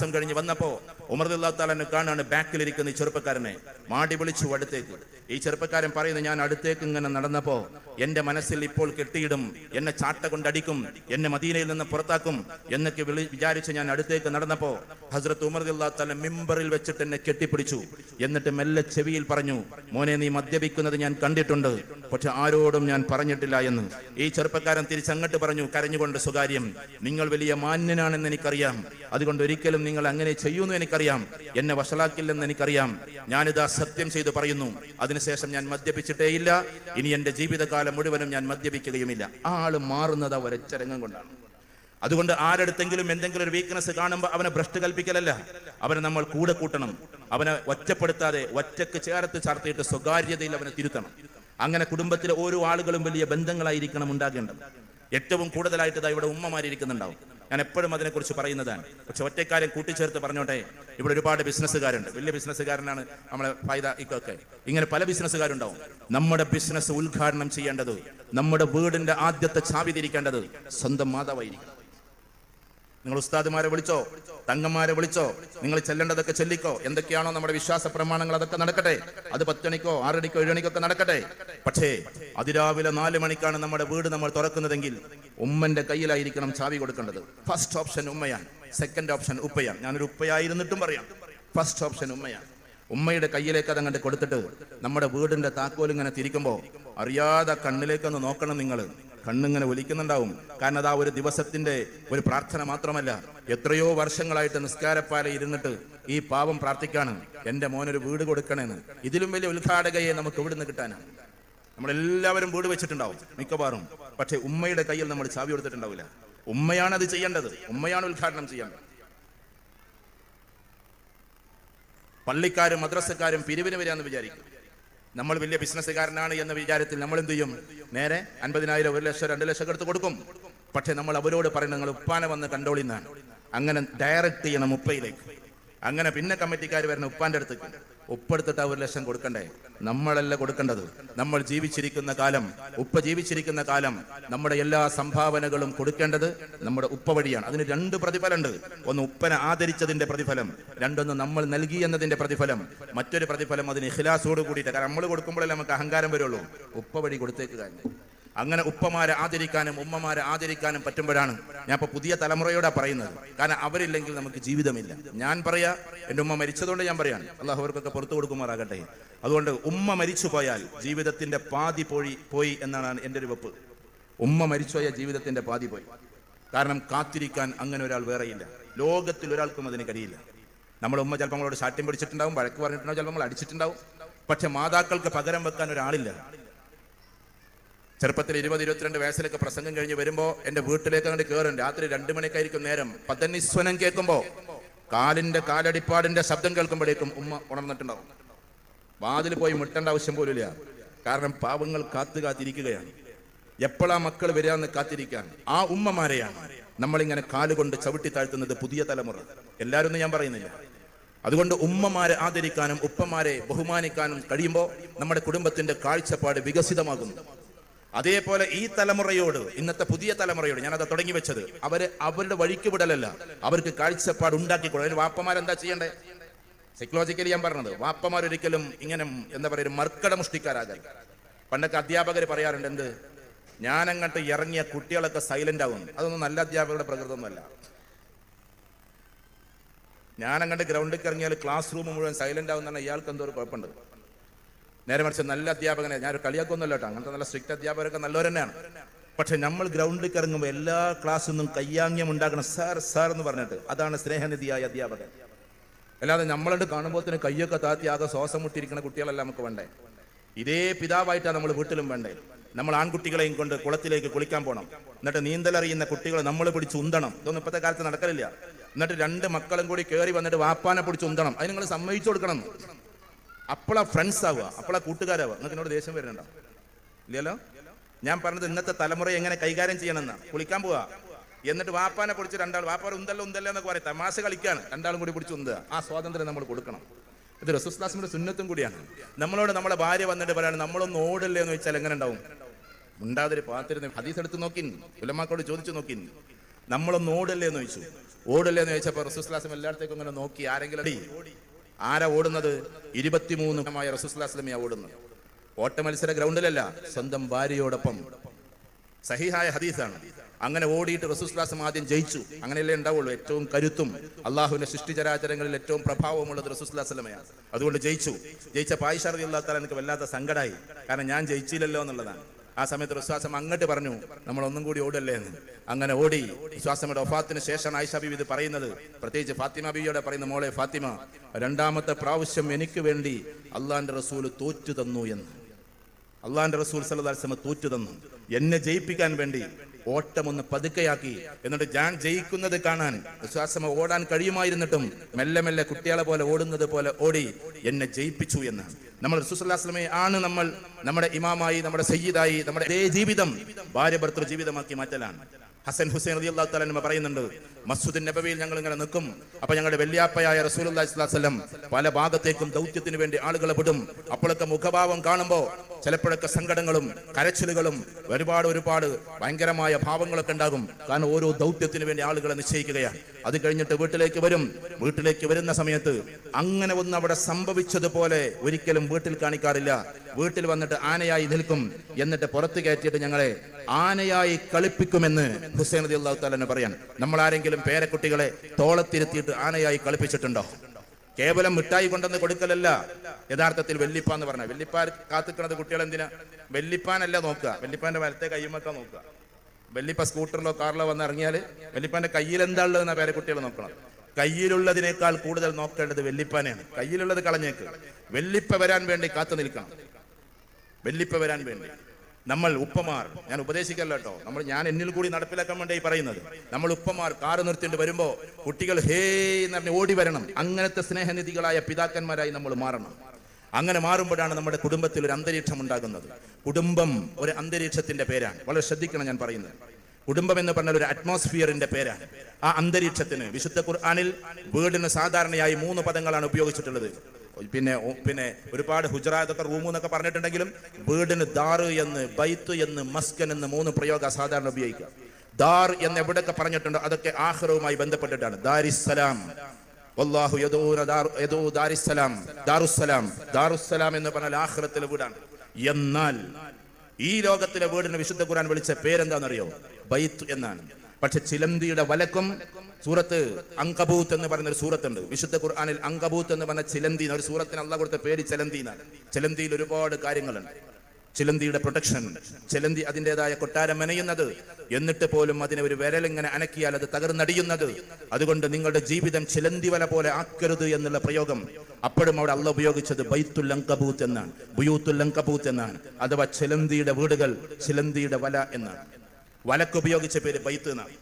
മാസം കഴിഞ്ഞ് വന്നപ്പോ ഉമർദുല്ലാത്താലനെ കാണാണ് ബാക്കിലിരിക്കുന്ന ഈ ചെറുപ്പക്കാരനെ. മാടി വിളിച്ചു അടുത്തേക്ക്. ഈ ചെറുപ്പക്കാരൻ പറയുന്നത് ഞാൻ അടുത്തേക്ക് ഇങ്ങനെ നടന്നപ്പോ എന്റെ മനസ്സിൽ ഇപ്പോൾ കെട്ടിയിടും എന്നെ ചാട്ട കൊണ്ടടിക്കും എന്നെ മദീനയിൽ നിന്ന് പുറത്താക്കും എന്നൊക്കെ വിളി വിചാരിച്ച് ഞാൻ അടുത്തേക്ക് നടന്നപ്പോ ഹസ്രത്ത് ഉമർദുല്ലാത്താല മിമ്പറിൽ വെച്ചിട്ട് എന്നെ കെട്ടിപ്പിടിച്ചു. എന്നിട്ട് മെല്ലെ ചെവിയിൽ പറഞ്ഞു മോനെ നീ മദ്യപിക്കുന്നത് ഞാൻ കണ്ടിട്ടുണ്ട്. പക്ഷെ ആരോടും ഞാൻ പറഞ്ഞിട്ടില്ല എന്ന്. ഈ ചെറുപ്പക്കാരൻ തിരിച്ചങ്ങോട്ട് പറഞ്ഞു കരഞ്ഞുകൊണ്ട് സ്വകാര്യം നിങ്ങൾ വലിയ മാന്യനാണെന്ന് എനിക്കറിയാം. അതുകൊണ്ട് ഒരിക്കലും നിങ്ങൾ അങ്ങനെ ചെയ്യുമെന്ന് എനിക്കറിയാം. എന്നെ വഷളാക്കില്ലെന്ന് എനിക്കറിയാം. ഞാനിതാ സത്യം ചെയ്തു പറയുന്നു. അതിനുശേഷം ഞാൻ മദ്യപിച്ചിട്ടേയില്ല. ഇനി എന്റെ ജീവിതകാലം മുഴുവനും ഞാൻ മദ്യപിക്കുകയുമില്ല. ആ ആൾ മാറുന്നത് ആ ഒരച്ചരംഗം കൊണ്ടാണ്. അതുകൊണ്ട് ആരെടുത്തെങ്കിലും എന്തെങ്കിലും ഒരു വീക്ക്നെസ് കാണുമ്പോൾ അവനെ ഭ്രഷ്ട് കൽപ്പിക്കലല്ല. അവനെ നമ്മൾ കൂടെ കൂട്ടണം. അവനെ ഒറ്റപ്പെടുത്താതെ ഒറ്റയ്ക്ക് ചേർത്ത് ചർത്തിയിട്ട് സ്വകാര്യതയിൽ അവനെ തിരുത്തണം. അങ്ങനെ കുടുംബത്തിലെ ഓരോ ആളുകളും വലിയ ബന്ധങ്ങളായിരിക്കണം ഉണ്ടാകേണ്ടത്. ഏറ്റവും കൂടുതലായിട്ട് ഇവിടെ ഉമ്മമാരിയിരിക്കുന്നുണ്ടാവും ഞാൻ എപ്പോഴും അതിനെക്കുറിച്ച് പറയുന്നതാണ്. പക്ഷെ ഒറ്റക്കാരൻ കൂട്ടിച്ചേർത്ത് പറഞ്ഞോട്ടെ ഇവിടെ ഒരുപാട് ബിസിനസ്സുകാരുണ്ട്. വലിയ ബിസിനസ്സുകാരനാണ് നമ്മളെ ഫൈദ ഇക്കൊക്കെ. ഇങ്ങനെ പല ബിസിനസ്സുകാരുണ്ടാവും. നമ്മുടെ ബിസിനസ് ഉദ്ഘാടനം ചെയ്യേണ്ടത് നമ്മുടെ വീടിന്റെ ആദ്യത്തെ ചാവി തിരിക്കേണ്ടത് സ്വന്തം മാതാവായിരിക്കും നിങ്ങൾ ഉസ്താദുമാരെ വിളിച്ചോ? തങ്ങന്മാരെ വിളിച്ചോ നിങ്ങൾ ചെല്ലേണ്ടതൊക്കെ ചെല്ലിക്കോ. എന്തൊക്കെയാണോ നമ്മുടെ വിശ്വാസ പ്രമാണങ്ങൾ അതൊക്കെ നടക്കട്ടെ. അത് പത്തണിക്കോ ആറണിക്കോ ഏഴണിക്കൊക്കെ നടക്കട്ടെ. പക്ഷേ അതിരാവിലെ നാല് മണിക്കാണ് നമ്മുടെ വീട് നമ്മൾ തുറക്കുന്നതെങ്കിൽ ഉമ്മന്റെ കയ്യിലായിരിക്കണം ചാവി കൊടുക്കേണ്ടത്. ഫസ്റ്റ് ഓപ്ഷൻ ഉമ്മയാണ്. സെക്കൻഡ് ഓപ്ഷൻ ഉപ്പയാണ്. ഞാനൊരു ഉപ്പയായിരുന്നിട്ടും പറയാം. ഫസ്റ്റ് ഓപ്ഷൻ ഉമ്മയാണ്. ഉമ്മയുടെ കയ്യിലേക്ക് അതങ്ങോട്ട് കൊടുത്തിട്ട് നമ്മുടെ വീടിന്റെ താക്കോൽ ഇങ്ങനെ തിരിക്കുമ്പോൾ അറിയാതെ കണ്ണിലേക്കൊന്ന് നോക്കണം നിങ്ങൾ കണ്ണിങ്ങനെ ഒലിക്കുന്നുണ്ടാവും. കാരണം അതാ ഒരു ദിവസത്തിന്റെ ഒരു പ്രാർത്ഥന മാത്രമല്ല. എത്രയോ വർഷങ്ങളായിട്ട് നിസ്കാരപ്പാല ഇരുന്നിട്ട് ഈ പാവം പ്രാർത്ഥിക്കാണ്. എന്റെ മോനൊരു വീട് കൊടുക്കണേന്ന്. ഇതിലും വലിയ ഉദ്ഘാടകയെ നമുക്ക് ഇവിടുന്ന് കിട്ടാനാണ് നമ്മളെല്ലാവരും വീട് വെച്ചിട്ടുണ്ടാവും മിക്കവാറും. പക്ഷെ ഉമ്മയുടെ കയ്യിൽ നമ്മൾ ചാവി കൊടുത്തിട്ടുണ്ടാവില്ല. ഉമ്മയാണ് അത് ചെയ്യേണ്ടത്. ഉമ്മയാണ് ഉദ്ഘാടനം ചെയ്യേണ്ടത്. പള്ളിക്കാരും മദ്രസക്കാരും പിരിവിന് വരാന്ന് വിചാരിക്കും. നമ്മൾ വലിയ ബിസിനസ്സുകാരനാണ് എന്ന വിചാരത്തിൽ നമ്മൾ എന്ത് ചെയ്യും? നേരെ അൻപതിനായിരം ഒരു ലക്ഷം രണ്ട് ലക്ഷം എടുത്ത് കൊടുക്കും. പക്ഷെ നമ്മൾ അവരോട് പറയുന്നത് നിങ്ങൾ ഉപ്പാനെ വന്ന് കണ്ടോളിന്നാണ്. അങ്ങനെ ഡയറക്റ്റ് ചെയ്യണം ഉപ്പയിലേക്ക്. അങ്ങനെ പിന്നെ കമ്മിറ്റിക്കാർ വരുന്ന ഉപ്പാന്റെ അടുത്തേക്ക്. ഉപ്പെടുത്തിട്ട് ഒരു ലക്ഷം കൊടുക്കണ്ടേ? നമ്മളല്ല കൊടുക്കേണ്ടത്. നമ്മൾ ജീവിച്ചിരിക്കുന്ന കാലം ഉപ്പ ജീവിച്ചിരിക്കുന്ന കാലം നമ്മുടെ എല്ലാ സംഭാവനകളും കൊടുക്കേണ്ടത് നമ്മുടെ ഉപ്പ വഴിയാണ്. അതിന് രണ്ട് പ്രതിഫലമുണ്ട്. ഒന്ന് ഉപ്പനെ ആദരിച്ചതിന്റെ പ്രതിഫലം രണ്ടൊന്ന് നമ്മൾ നൽകി എന്നതിന്റെ പ്രതിഫലം. മറ്റൊരു പ്രതിഫലം അതിന് ഇഖിലാസോട് കൂടിയിട്ട്. കാരണം നമ്മൾ കൊടുക്കുമ്പോഴല്ലേ നമുക്ക് അഹങ്കാരം വരുള്ളൂ. ഉപ്പ വഴി കൊടുത്തേക്കുക. അങ്ങനെ ഉപ്പമാരെ ആദരിക്കാനും ഉമ്മമാരെ ആദരിക്കാനും പറ്റുമ്പോഴാണ് ഞാൻ ഇപ്പൊ പുതിയ തലമുറയോടാ പറയുന്നത്. കാരണം അവരില്ലെങ്കിൽ നമുക്ക് ജീവിതമില്ല. ഞാൻ പറയാ എന്റെ ഉമ്മ മരിച്ചതുകൊണ്ട് ഞാൻ പറയാണ് അള്ളാഹു അവർക്കൊക്കെ പുറത്തു കൊടുക്കുമാറാകട്ടെ. അതുകൊണ്ട് ഉമ്മ മരിച്ചു പോയാൽ ജീവിതത്തിന്റെ പാതി പോയി പോയി എന്നാണ് എന്റെ ഒരു വെപ്പ്. ഉമ്മ മരിച്ചുപോയ ജീവിതത്തിന്റെ പാതി പോയി. കാരണം കാത്തിരിക്കാൻ അങ്ങനെ ഒരാൾ വേറെയില്ല. ലോകത്തിൽ ഒരാൾക്കും അതിന് കഴിയില്ല. നമ്മൾ ഉമ്മ ചിലപ്പോൾ നമ്മളോട് ശാഠ്യം പിടിച്ചിട്ടുണ്ടാവും വഴക്ക് പറഞ്ഞിട്ടുണ്ടാവും ചിലപ്പോൾ നമ്മൾ അടിച്ചിട്ടുണ്ടാവും. പക്ഷെ മാതാക്കൾക്ക് പകരം വെക്കാൻ ഒരാളില്ല. ചെറുപ്പത്തിൽ ഇരുപത് ഇരുപത്തിരണ്ട് വയസ്സിലൊക്കെ പ്രസംഗം കഴിഞ്ഞ് വരുമ്പോ എന്റെ വീട്ടിലേക്ക് അങ്ങോട്ട് കയറും രാത്രി രണ്ടു മണിക്കായിരിക്കും നേരം. പതനിസ്വനം കേൾക്കുമ്പോ കാലിന്റെ കാലടിപ്പാടിന്റെ ശബ്ദം കേൾക്കുമ്പോഴേക്കും ഉമ്മ ഉണർന്നിട്ടുണ്ടാവും. വാതിൽ പോയി മുട്ടേണ്ട ആവശ്യം പോലുമില്ല. കാരണം പാവങ്ങൾ കാത്തു കാത്തിരിക്കുകയാണ്. എപ്പോഴാ മക്കൾ വരാന്ന് കാത്തിരിക്കാൻ? ആ ഉമ്മമാരെയാണ് നമ്മളിങ്ങനെ കാലുകൊണ്ട് ചവിട്ടി താഴ്ത്തുന്നത് പുതിയ തലമുറ. എല്ലാവരും ഞാൻ പറയുന്നില്ല. അതുകൊണ്ട് ഉമ്മമാരെ ആദരിക്കാനും ഉപ്പമാരെ ബഹുമാനിക്കാനും കഴിയുമ്പോൾ നമ്മുടെ കുടുംബത്തിന്റെ കാഴ്ചപ്പാട് വികസിതമാകുന്നു. അതേപോലെ ഈ തലമുറയോട് ഇന്നത്തെ പുതിയ തലമുറയോട് ഞാനത് തുടങ്ങി വെച്ചത്. അവർ അവരുടെ വഴിക്ക് വിടലല്ല. അവർക്ക് കാഴ്ചപ്പാട് ഉണ്ടാക്കിക്കൊള്ളു അതിന് വാപ്പമാരെന്താ ചെയ്യണ്ടേ? സൈക്കോളജിക്കലി ഞാൻ പറഞ്ഞത് വാപ്പമാർ ഒരിക്കലും ഇങ്ങനെ എന്താ പറയുക ഒരു മർക്കട മുഷ്ടിക്കാരാകാൻ പണ്ടൊക്കെ അധ്യാപകർ പറയാറുണ്ട് എന്ത്? ഞാൻ അങ്ങോട്ട് ഇറങ്ങിയ കുട്ടികളൊക്കെ സൈലന്റ് ആകും അതൊന്നും നല്ല അധ്യാപകരുടെ പ്രകൃതമൊന്നുമല്ല. ഞാൻ അങ്ങോട്ട് ഗ്രൗണ്ടിൽ ഇറങ്ങിയാൽ ക്ലാസ് റൂം മുഴുവൻ സൈലന്റ് ആകുന്ന ഇയാൾക്ക് എന്തോ ഒരു കുഴപ്പമുണ്ട്. നേരെ മറിച്ച് നല്ല അധ്യാപകനെ ഞാൻ ഒരു കളിയാക്കൊന്നുമല്ല കേട്ടോ. അങ്ങനത്തെ നല്ല സ്ട്രിക്റ്റ് അധ്യാപകരൊക്കെ നല്ലവർ തന്നെയാണ് പക്ഷെ നമ്മൾ ഗ്രൗണ്ടിൽ ഇറങ്ങുമ്പോൾ എല്ലാ ക്ലാസ്സിൽ നിന്നും കയ്യാങ്ങ്യം ഉണ്ടാക്കണം സാർ സാർ എന്ന് പറഞ്ഞിട്ട് അതാണ് സ്നേഹനിധിയായ അധ്യാപകൻ. അല്ലാതെ നമ്മളോട് തന്നെ കയ്യൊക്കെ താത്തി ആകെ ശ്വാസം മുട്ടിയിരിക്കുന്ന കുട്ടികളെല്ലാം നമുക്ക് വേണ്ടേ? ഇതേ പിതാവായിട്ടാണ് നമ്മൾ വീട്ടിലും വേണ്ടേ? നമ്മൾ ആൺകുട്ടികളെയും കൊണ്ട് കുളത്തിലേക്ക് കുളിക്കാൻ പോകണം എന്നിട്ട് നീന്തലറിയുന്ന കുട്ടികളെ നമ്മൾ പിടിച്ച് ഉന്തണം. ഇതൊന്നും ഇപ്പോഴത്തെ കാലത്ത് നടക്കലില്ല. എന്നിട്ട് രണ്ട് മക്കളും കൂടി കയറി വന്നിട്ട് വാപ്പാനെ പിടിച്ച് ഉന്തണം. അത് നിങ്ങൾ സമ്മതിച്ചു കൊടുക്കണം. അപ്പോഴാ ഫ്രണ്ട്സ് ആവുക. അപ്പോളാ കൂട്ടുകാരാവുക. നിങ്ങൾക്ക് എന്നോട് ദേഷ്യം വരുന്നുണ്ടോ? ഇല്ലല്ലോ? ഞാൻ പറഞ്ഞത് ഇന്നത്തെ തലമുറ എങ്ങനെ കൈകാര്യം ചെയ്യണമെന്നാ. കുളിക്കാൻ പോവാ. എന്നിട്ട് വാപ്പാനെ പിടിച്ച് രണ്ടാൾ വാപ്പാർ ഉന്തല്ല ഉന്തല്ല എന്നൊക്കെ പറയും. തമാശ കളിക്കാണ്. രണ്ടാളും കൂടി പിടിച്ച് ഉന്തുക. ആ സ്വാതന്ത്ര്യം നമ്മൾ കൊടുക്കണം. ഇത് റസൂസ്ലാസിന്റെ സുന്നത്തും കൂടിയാണ്. നമ്മളോട് നമ്മളെ ഭാര്യ വന്നിട്ട് പറയാണ് നമ്മളൊന്നും ഓടില്ലേ എന്ന് വെച്ചാൽ എങ്ങനെ ഉണ്ടാവും? ഉണ്ടാതൊരു പാത്തിരുന്ന് ഹദീസ് എടുത്ത് നോക്കി ഉലമാക്കോട് ചോദിച്ചു നോക്കി നമ്മളൊന്നും ഓടില്ലേ എന്ന് ചോദിച്ചു. ഓടില്ലേ എന്ന് ചോദിച്ചപ്പോൾ റസൂസ്ലാസം എല്ലായിടത്തേക്കും ഇങ്ങനെ നോക്കി. ആരെങ്കിലും ആരാ ഓടുന്നത്? ഇരുപത്തിമൂന്നുമായ റസൂസ്ലാസ്ലമിയാ ഓടുന്നത്. ഓട്ട മത്സര ഗ്രൗണ്ടിലല്ല സ്വന്തം ഭാര്യയോടൊപ്പം. സഹിഹായ ഹദീസാണ്. അങ്ങനെ ഓടിയിട്ട് റസൂസ്ലാസം ആദ്യം ജയിച്ചു. അങ്ങനെയല്ലേ ഉണ്ടാവുള്ളൂ. ഏറ്റവും കരുത്തും അള്ളാഹുവിന്റെ സൃഷ്ടിചരാചരങ്ങളിൽ ഏറ്റവും പ്രഭാവമുള്ളത് റസൂസ്ലാസ്ലമയാണ് അതുകൊണ്ട് ജയിച്ചു. ജയിച്ച പായിഷാർദി ഇല്ലാത്ത എനിക്ക് വല്ലാത്ത സങ്കടമായി കാരണം ഞാൻ ജയിച്ചില്ലല്ലോ എന്നുള്ളതാണ്. ആ സമയത്ത് വിശ്വാസം അങ്ങോട്ട് പറഞ്ഞു നമ്മൾ ഒന്നും കൂടി ഓടല്ലേ എന്ന്. അങ്ങനെ ഓടി. വിശ്വാസമ്മയുടെ ഒഫാത്തിന് ശേഷം ആയിഷ ബിബി ഇത് പറയുന്നത്. പ്രത്യേകിച്ച് ഫാത്തിമ ബിബിയോടെ പറയുന്ന മോളെ ഫാത്തിമ രണ്ടാമത്തെ പ്രാവശ്യം എനിക്ക് വേണ്ടി അള്ളാന്റെ റസൂൽ തോറ്റു തന്നു എന്ന്. അള്ളാന്റെ റസൂൽ സല്ലാസ്ലമ തോറ്റു തന്നു. എന്നെ ജയിപ്പിക്കാൻ വേണ്ടി ഓട്ടം ഒന്ന് പതുക്കെയാക്കി. എന്നിട്ട് ഞാൻ ജയിക്കുന്നത് കാണാൻ വിശ്വാസം ഓടാൻ കഴിയുമായിരുന്നിട്ടും മെല്ലെ മെല്ലെ കുട്ടികളെ പോലെ ഓടുന്നത് പോലെ ഓടി എന്നെ ജയിപ്പിച്ചു എന്ന്. നമ്മൾ റസൂസ്ലാസ്ലമെ ആണ് നമ്മൾ നമ്മുടെ ഇമാമായി നമ്മുടെ സയ്യിദായി നമ്മുടെ ഇതേ ജീവിതം ഭാര്യ ഭർത്തൃ ജീവിതമാക്കി മാറ്റലാണ്. ഹസൻ ഹുസൈൻ അലി അള്ളാഹു തലാൻ പറയുന്നുണ്ട് മസ്ജിദ് നബവിയിൽ ഞങ്ങൾ ഇങ്ങനെ നിൽക്കും. അപ്പൊ ഞങ്ങളുടെ വെള്ളിയാപ്പയായ റസൂൽ അള്ളാഹി സ്വലം പല ഭാഗത്തേക്കും ദൗത്യത്തിന് വേണ്ടി ആളുകളെ വിടും. അപ്പോഴൊക്കെ മുഖഭാവം കാണുമ്പോൾ ചിലപ്പോഴൊക്കെ സങ്കടങ്ങളും കരച്ചിലുകളും ഒരുപാട് ഒരുപാട് ഭയങ്കരമായ ഭാവങ്ങളൊക്കെ ഉണ്ടാകും. കാരണം ഓരോ ദൗത്യത്തിന് വേണ്ടി ആളുകളെ നിശ്ചയിക്കുകയാണ്. അത് കഴിഞ്ഞിട്ട് വീട്ടിലേക്ക് വരും. വീട്ടിലേക്ക് വരുന്ന സമയത്ത് അങ്ങനെ ഒന്ന് അവിടെ സംഭവിച്ചതുപോലെ ഒരിക്കലും വീട്ടിൽ കാണിക്കാറില്ല. വീട്ടിൽ വന്നിട്ട് ആനയായി നിൽക്കും. എന്നിട്ട് പുറത്ത് കയറ്റിയിട്ട് ഞങ്ങളെ ആനയായി കളിപ്പിക്കുമെന്ന് ഹുസൈൻ അലി അള്ളാഹു തന്നെ പറയാൻ. നമ്മൾ ആരെങ്കിലും പേരക്കുട്ടികളെ തോളത്തിരുത്തിയിട്ട് ആനയായി കളിപ്പിച്ചിട്ടുണ്ടോ? കേവലം മിഠായി കൊണ്ടെന്ന് കൊടുക്കലല്ല. യഥാർത്ഥത്തിൽ വെല്ലിപ്പ എന്ന് പറഞ്ഞ. വെല്ലിപ്പാൻ കാത്തിക്കണത് കുട്ടികൾ എന്തിനാ? വെല്ലിപ്പാനല്ല നോക്കുക. വെല്ലിപ്പാന്റെ വലത്തെ കയ്യുമൊക്കെ നോക്കുക. വെല്ലിപ്പ സ്കൂട്ടറിലോ കാറിലോ വന്ന് ഇറങ്ങിയാൽ വെല്ലിപ്പാന്റെ കയ്യിൽ എന്താ ഉള്ളതെന്നാ പേരക്കുട്ടികൾ നോക്കണം. കയ്യിലുള്ളതിനേക്കാൾ കൂടുതൽ നോക്കേണ്ടത് വെല്ലിപ്പാനെയാണ് കയ്യിലുള്ളത് കളഞ്ഞേക്ക്. വെല്ലിപ്പ വരാൻ വേണ്ടി കാത്തു നിൽക്കണം. വെല്ലിപ്പ വരാൻ വേണ്ടി. നമ്മൾ ഉപ്പമാർ. ഞാൻ ഉപദേശിക്കല്ലോ കേട്ടോ. നമ്മൾ ഞാൻ എന്നിൽ കൂടി നടപ്പിലാക്കാൻ വേണ്ടി പറയുന്നത്. നമ്മൾ ഉപ്പമാർ കാറ് നിർത്തിയിട്ട് വരുമ്പോ കുട്ടികൾ ഹേ എന്ന് പറഞ്ഞ് ഓടി വരണം. അങ്ങനത്തെ സ്നേഹനിധികളായ പിതാക്കന്മാരായി നമ്മൾ മാറണം. അങ്ങനെ മാറുമ്പോഴാണ് നമ്മുടെ കുടുംബത്തിൽ ഒരു അന്തരീക്ഷം ഉണ്ടാകുന്നത്. കുടുംബം ഒരു അന്തരീക്ഷത്തിന്റെ പേരാണ്. വളരെ ശ്രദ്ധിക്കണം ഞാൻ പറയുന്നത്. കുടുംബം എന്ന് പറഞ്ഞാൽ ഒരു അറ്റ്മോസ്ഫിയറിന്റെ പേരാണ്. ആ അന്തരീക്ഷത്തിന് വിശുദ്ധ ഖുർആാനിൽ വീടിന് സാധാരണയായി മൂന്ന് പദങ്ങളാണ് ഉപയോഗിച്ചിട്ടുള്ളത്. പിന്നെ പിന്നെ ഒരുപാട് ഹുജറാത്തൊക്കെ റൂമു എന്നൊക്കെ പറഞ്ഞിട്ടുണ്ടെങ്കിലും വീടിന് ദാറ് എന്ന് ബൈത്ത് എന്ന് മസ്കൻ എന്ന് മൂന്ന് പ്രയോഗ സാധാരണ ഉപയോഗിക്കുക. ദാർ എന്ന് എവിടെയൊക്കെ പറഞ്ഞിട്ടുണ്ടോ അതൊക്കെ ആഹ്റവുമായി ബന്ധപ്പെട്ടിട്ടാണ്. ദാരിസ്സലാം. വല്ലാഹു ദാർ- ദാരിസ്സലാം. ദാറുസ്സലാം. ദാറുസ്സലാം എന്ന് പറഞ്ഞാൽ ആഹ്റത്തിലെ വീടാണ്. എന്നാൽ ഈ ലോകത്തിലെ വീടിന് വിശുദ്ധ ഖുർആൻ വിളിച്ച പേരെന്താണെന്നറിയോ? ബൈത്ത് എന്നാണ്. പക്ഷെ ചിലന്തിയുടെ വലക്കും സൂറത്ത് അങ്കബൂത്ത് എന്ന് പറയുന്ന ഒരു സൂറത്തുണ്ട്. വിശുദ്ധ ഖുർആാനിൽ അങ്കബൂത്ത് എന്ന് പറഞ്ഞ ചിലന്തി ഒരു സൂറത്തിന് അള്ള കൊടുത്ത പേര് ചിലന്തി എന്നാണ്. ചിലന്തിയിൽ ഒരുപാട് കാര്യങ്ങളുണ്ട്. ചിലന്തിയുടെ പ്രൊട്ടക്ഷൻ ചിലന്തി അതിന്റെതായ കൊട്ടാരം മെനയുന്നത് എന്നിട്ട് പോലും അതിനെ ഒരു വിരലിങ്ങനെ അനക്കിയാൽ അത് തകർന്നടിയുന്നത്. അതുകൊണ്ട് നിങ്ങളുടെ ജീവിതം ചിലന്തി വല പോലെ ആക്കരുത് എന്നുള്ള പ്രയോഗം അപ്പോഴും അവിടെ അള്ള ഉപയോഗിച്ചത് ബൈത്തുൽ അങ്കബൂത്ത് എന്നാണ്. ബുയൂത്തുൽ അങ്കബൂത്ത് എന്നാണ്. അഥവാ ചിലന്തിയുടെ വീടുകൾ ചിലന്തിയുടെ വല എന്നാണ്. വലക്ക് ഉപയോഗിച്ച പേര് ബൈത്ത് എന്നാണ്.